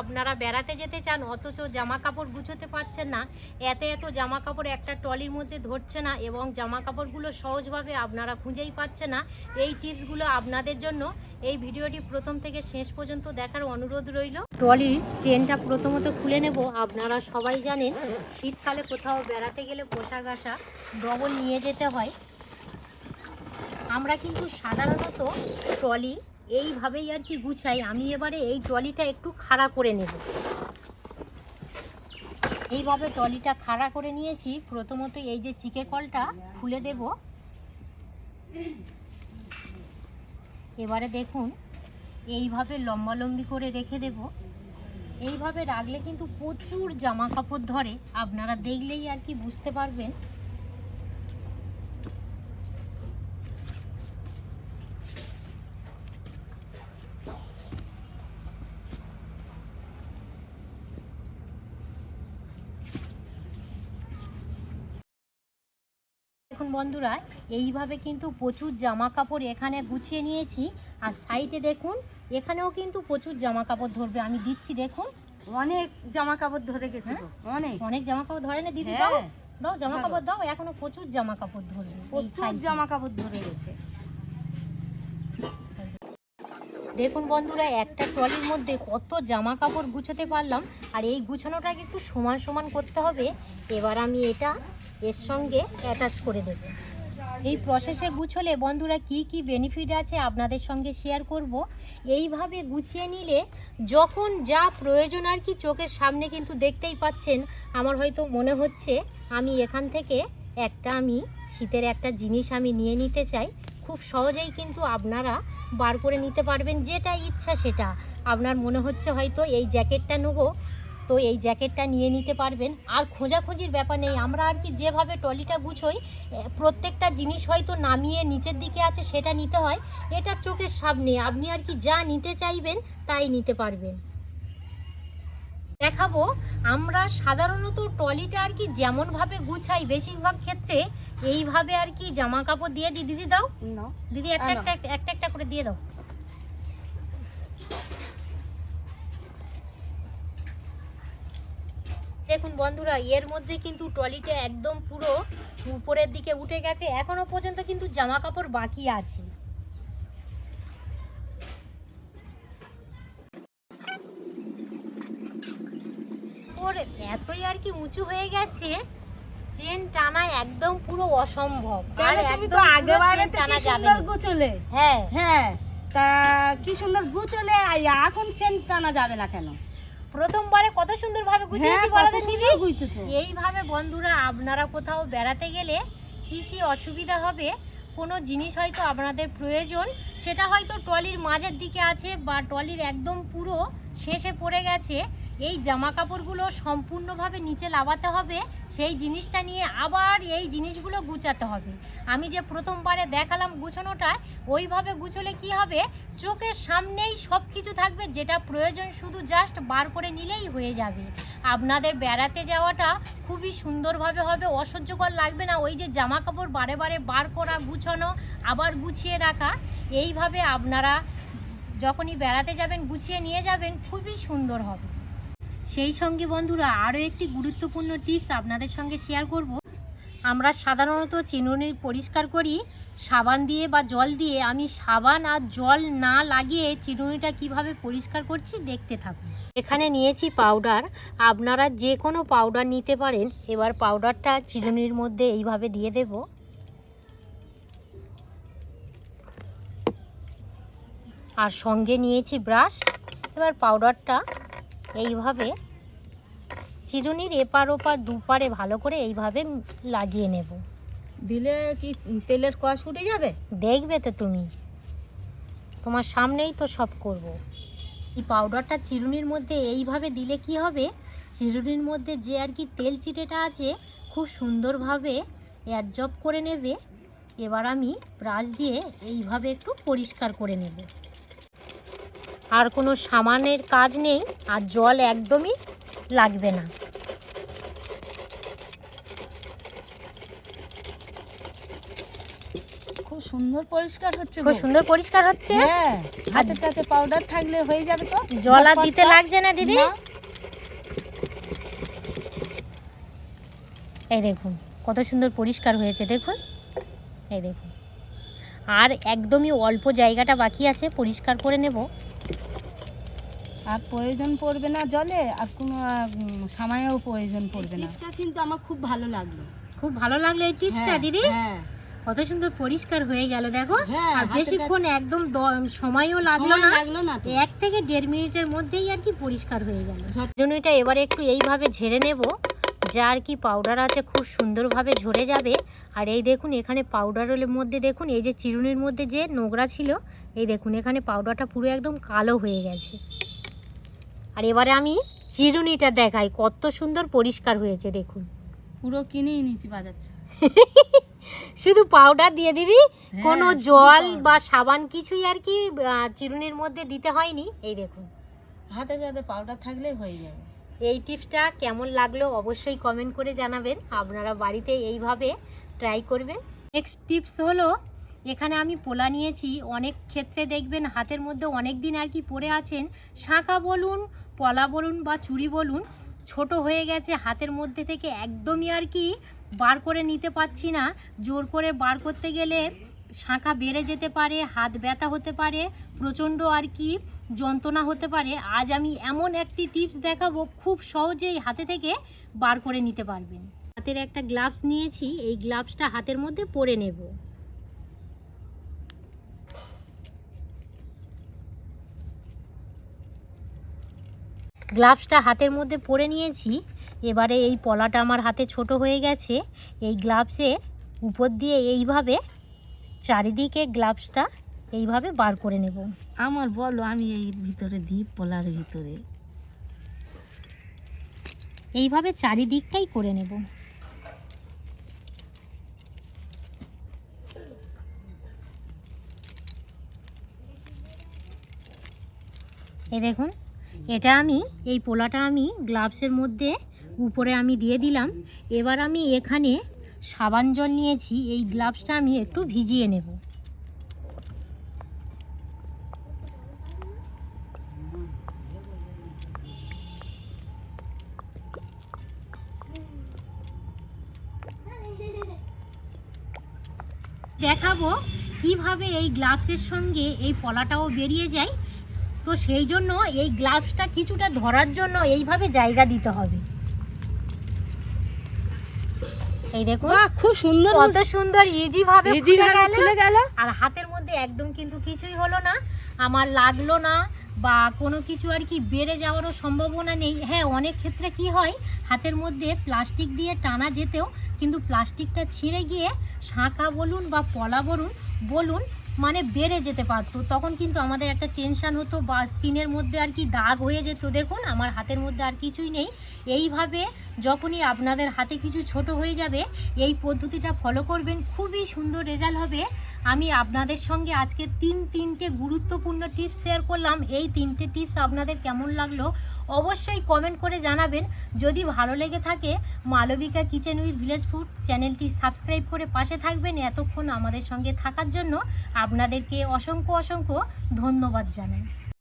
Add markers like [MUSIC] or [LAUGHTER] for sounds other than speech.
আপনারা বেড়াতে যেতে চান, অথচ জামা কাপড় গুছোতে পারছেন না। এত এত জামা কাপড় একটা ট্রলির মধ্যে ধরছে না এবং জামা কাপড়গুলো সহজভাবে আপনারা খুঁজেই পাচ্ছে না। এই টিপসগুলো আপনাদের জন্য। এই ভিডিওটি প্রথম থেকে শেষ পর্যন্ত দেখার অনুরোধ রইল। ট্রলির চেনটা প্রথমত খুলে নেব। আপনারা সবাই জানেন, শীতকালে কোথাও বেড়াতে গেলে পোশাক আসা ডবল নিয়ে যেতে হয়। আমরা কিন্তু সাধারণত ট্রলি এইভাবেই আর কি গুছাই। আমি এবারে এই ট্রলিটা একটু খাড়া করে নেব। এইভাবে ট্রলিটা খাড়া করে নিয়েছি। প্রথমত এই যে চিকে কলটা খুলে দেব। এবারে দেখুন, এইভাবে লম্বালম্বি করে রেখে দেব। এইভাবে রাখলে কিন্তু প্রচুর জামা কাপড় ধরে। আপনারা দেখলেই আর কি বুঝতে পারবেন। দেখুন বন্ধুরা এইভাবে কিন্তু প্রচুর জামা কাপড় এখানে গুছিয়ে নিয়েছি। আর সাইডে দেখুন এখানেও কিন্তু প্রচুর জামা কাপড় ধরবে। আমি দিচ্ছি দেখুন। অনেক জামা কাপড় ধরে গেছে অনেক। অনেক জামা কাপড় ধরে না দিদি? হ্যাঁ। দাও দাও। জামা কাপড় দাও এখনও প্রচুর জামা কাপড় ধরবে প্রচুর জামা কাপড় ধরে গেছে। দেখুন বন্ধুরা একটা ট্রলির মধ্যে কত জামা কাপড় গুছোতে পারলাম। আর এই গুছানোটাকে একটু সমান সমান করতে হবে। এবার আমি এটা এর সঙ্গে অ্যাটাচ করে দেব। এই প্রসেসে গুছলে বন্ধুরা কি কি বেনিফিট আছে আপনাদের সঙ্গে শেয়ার করব। এইভাবে গুছিয়ে নিলে যখন যা প্রয়োজন আর কি চোখের সামনে কিন্তু দেখতেই পাচ্ছেন, আমার হয়তো মনে হচ্ছে আমি এখান থেকে একটা আমি শীতের একটা জিনিস আমি নিয়ে নিতে চাই। খুব সহজেই কিন্তু আপনারা বার করে নিতে পারবেন যেটা ইচ্ছা সেটা। আপনার মনে হচ্ছে হয়তো এই জ্যাকেটটা নেব তো এই জ্যাকেটটা নিয়ে নিতে পারবেন। আর খোঁজাখুঁজির ব্যাপার নেই আমরা আর কি যেভাবে ট্রলিটা গুছোই প্রত্যেকটা জিনিস হয়তো নামিয়ে নিচের দিকে আছে সেটা নিতে হয়। এটা চোখের সামনে আপনি আর কি যা নিতে চাইবেন তাই নিতে পারবেন। দেখাবো আমরা সাধারণত ট্রলিটা আর কি যেমনভাবে গুছাই বেশিরভাগ ক্ষেত্রে এইভাবে আর কি জামা কাপড় দিয়ে দিই দিদি দাও। দিদি একটা একটা একটা একটা করে দিয়ে দাও। দেখুন বন্ধুরা এর মধ্যে কিন্তু ট্রলিটা একদম পুরো উপরের দিকে উঠে গেছে। এখনও পর্যন্ত কিন্তু জামা কাপড় বাকি আছে। ওর এতই আর কি উঁচু হয়ে গেছে চেন টানা একদম পুরো অসম্ভব। আর তুমি তো পুরো আগেবারে টানা সুন্দর গুছলে। হ্যাঁ। হ্যাঁ তা কি সুন্দর গুছলে এখন চেন টানা যাবে না কেন? প্রথমবারে কত সুন্দরভাবে গুছিয়েছি বলতে বলো তো দিদি। এইভাবে বন্ধুরা আপনারা কোথাও বেড়াতে গেলে কি কি অসুবিধা হবে কোনো জিনিস হয়তো আপনাদের প্রয়োজন সেটা হয়তো ট্রলির মাঝের দিকে আছে বা ট্রলির একদম পুরো শেষে পড়ে গেছে এই জামা কাপড়গুলো সম্পূর্ণভাবে নিচে লাগাতে হবে, সেই জিনিসটা নিয়ে আবার এই জিনিসগুলো গুছাতে হবে। আমি যে প্রথমবারে দেখালাম গুছানোটা, ওইভাবে গুছলে কি হবে? চোখের সামনেই সব কিছু থাকবে, যেটা প্রয়োজন শুধু জাস্ট বার করে নিলেই হয়ে যাবে। আপনাদের বেড়াতে যাওয়াটা খুবই সুন্দরভাবে হবে, অসহ্যকর লাগবে না। ওই যে জামা কাপড় বারে বারে বার করা, গুছানো, আবার গুছিয়ে রাখা, এইভাবে আপনারা যখনই বেড়াতে যাবেন, গুছিয়ে নিয়ে যাবেন, খুবই সুন্দর হবে। সেই সঙ্গে বন্ধুরা আরও একটি গুরুত্বপূর্ণ টিপস আপনাদের সঙ্গে শেয়ার করব। আমরা সাধারণত চিনুনি পরিষ্কার করি, সাবান দিয়ে বা জল দিয়ে। আমি সাবান আর জল না লাগিয়ে চিরুনিটা কীভাবে পরিষ্কার করছি দেখতে থাকুন। এখানে নিয়েছি পাউডার। আপনারা যে কোনো পাউডার নিতে পারেন। এবার পাউডারটা চিরুনির মধ্যে এইভাবে দিয়ে দেব। আর সঙ্গে নিয়েছি ব্রাশ। এবার পাউডারটা এইভাবে চিরুনির এপার ওপার দুপারে ভালো করে এইভাবে লাগিয়ে নেব। দিলে কি তেলের কষ উঠে যাবে? দেখবে তো তুমি। তোমার সামনেই তো সব করব। এই পাউডারটা চিরুনির মধ্যে এইভাবে দিলে কি হবে? চিরুনির মধ্যে যে আর কি তেল চিটেটা আছে খুব সুন্দরভাবে অ্যাডজব করে নেবে। এবার আমি ব্রাশ দিয়ে এইভাবে একটু পরিষ্কার করে নেব। আর কোনো সামানের কাজ নেই আর জল একদমই লাগবে না। খুব সুন্দর পরিষ্কার হচ্ছে খুব। সুন্দর পরিষ্কার হচ্ছে। হ্যাঁ হাতের টাতে পাউডার থাকলে হয়ে যাবে তো। জল আর দিতে লাগছে না দিদি? এই দেখুন কত সুন্দর পরিষ্কার হয়েছে দেখুন। এই দেখুন। আর একদমই অল্প জায়গাটা বাকি আছে পরিষ্কার করে নেব। আর প্রয়োজন পড়বে না জলে আর কোনো সময়ও প্রয়োজন পড়বে না। টিপটা কিন্তু আমার খুব ভালো লাগল। খুব ভালো লাগল এই টিপসটা হ্যাঁ, দিদি? হ্যাঁ। কত সুন্দর পরিষ্কার হয়ে গেল দেখো। হ্যাঁ, আর বেশিক্ষণ একদম সময়ও লাগল না। লাগল না এক থেকে দেড় মিনিটের মধ্যেই আর কি পরিষ্কার হয়ে গেল। ঝট- জন্যটা এবারে একটু এইভাবে ঝেড়ে নেব যা আর কি পাউডার আছে খুব সুন্দরভাবে ঝরে যাবে। আর এই দেখুন এখানে পাউডারের মধ্যে দেখুন এই যে চিরুনির মধ্যে যে নোংরা ছিল এই দেখুন এখানে পাউডারটা পুরো একদম কালো হয়ে গেছে। আর এবারে আমি চিরুনিটা দেখাই কত সুন্দর পরিষ্কার হয়েছে দেখুন। পুরো কিনেই নিয়েছি বাজার [LAUGHS] শুধু পাউডার দিয়ে দিদি হ্যাঁ, কোনো জল বা সাবান কিছুই আর কি চিরুনির মধ্যে দিতে হয়নি। এই দেখুন। হাতে হাতে পাউডার থাকলে হয়ে যাবে। এই টিপসটা কেমন লাগল অবশ্যই কমেন্ট করে জানাবেন। আপনারা বাড়িতে এইভাবে ট্রাই করবেন। নেক্সট টিপস হলো এখানে আমি পোলা নিয়েছি, অনেক ক্ষেত্রে দেখবেন হাতের মধ্যে অনেক দিন আর কি পরে আছেন। শাঁখা বলুন, পলা বলুন বা চুড়ি বলুন, ছোট হয়ে গেছে, হাতের মধ্যে থেকে একদমই আর কি বার করে নিতে পারছি না। জোর করে বার করতে গেলে শাঁখা বেড়ে যেতে পারে, হাত ব্যথা হতে পারে, প্রচণ্ড আর কি যন্ত্রণা হতে পারে। আজ আমি এমন একটি টিপস দেখাবো, খুব সহজেই হাতে থেকে বার করে নিতে পারবেন। হাতের একটা গ্লাভস নিয়েছি, এই গ্লাভসটা হাতের মধ্যে পরে নেব। গ্লাভসটা হাতের মধ্যে পরে নিয়েছি। এবারে এই পলাটা আমার হাতে ছোট হয়ে গেছে। এই গ্লাভসের উপর দিয়ে এইভাবে চারিদিকে গ্লাভসটা এইভাবে বার করে নেব। আমার বলো আমি এই ভিতরে দিই পলার ভিতরে। এইভাবে চারিদিকটাই করে নেব। এই দেখুন এটা আমি, এই পোলাটা আমি গ্লাভসের মধ্যে উপরে আমি দিয়ে দিলাম। এবার আমি এখানে সাবান জল নিয়েছি, এই গ্লাভসটা আমি একটু ভিজিয়ে নেব। দেখাবো কীভাবে এই গ্লাভসের সঙ্গে এই পলাটাও বেরিয়ে যায়। তো সেই জন্য এই গ্লাভসটা কিছুটা ধরার জন্য এইভাবে জায়গা দিতে হবে। এই দেখুন খুব সুন্দর। কত সুন্দর ইজি ভাবে খুলে গেল। আর হাতের মধ্যে একদম কিন্তু কিছুই হলো না। আমার লাগল না বা কোনো কিছু আর কি বেড়ে যাওয়ারও সম্ভাবনা নেই। হ্যাঁ অনেক ক্ষেত্রে কি হয় হাতের মধ্যে প্লাস্টিক দিয়ে টানা যেতেও কিন্তু প্লাস্টিকটা ছিঁড়ে গিয়ে শাঁখা বলুন বা পলা বলুন বলুন মানে বেড়ে যেতে পারতো। তখন কিন্তু আমাদের একটা টেনশান হতো বা স্কিনের মধ্যে আর কি দাগ হয়ে যেত। দেখুন, আমার হাতের মধ্যে আর কিছুই নেই। এইভাবে যখনই আপনাদের হাতে কিছু ছোট হয়ে যাবে, এই পদ্ধতিটা ফলো করবেন, খুবই সুন্দর রেজাল্ট হবে। আমি আপনাদের সঙ্গে আজকে তিন তিনটে গুরুত্বপূর্ণ টিপস শেয়ার করলাম। এই তিনটে টিপস আপনাদের কেমন লাগল অবশ্যই কমেন্ট করে জানাবেন। যদি ভালো লেগে থাকে, Malabika kitchen with village food চ্যানেলটি সাবস্ক্রাইব করে পাশে থাকবেন এতক্ষণ আমাদের সঙ্গে থাকার জন্য। আপনাদেরকে অসংখ্য অসংখ্য ধন্যবাদ জানাই।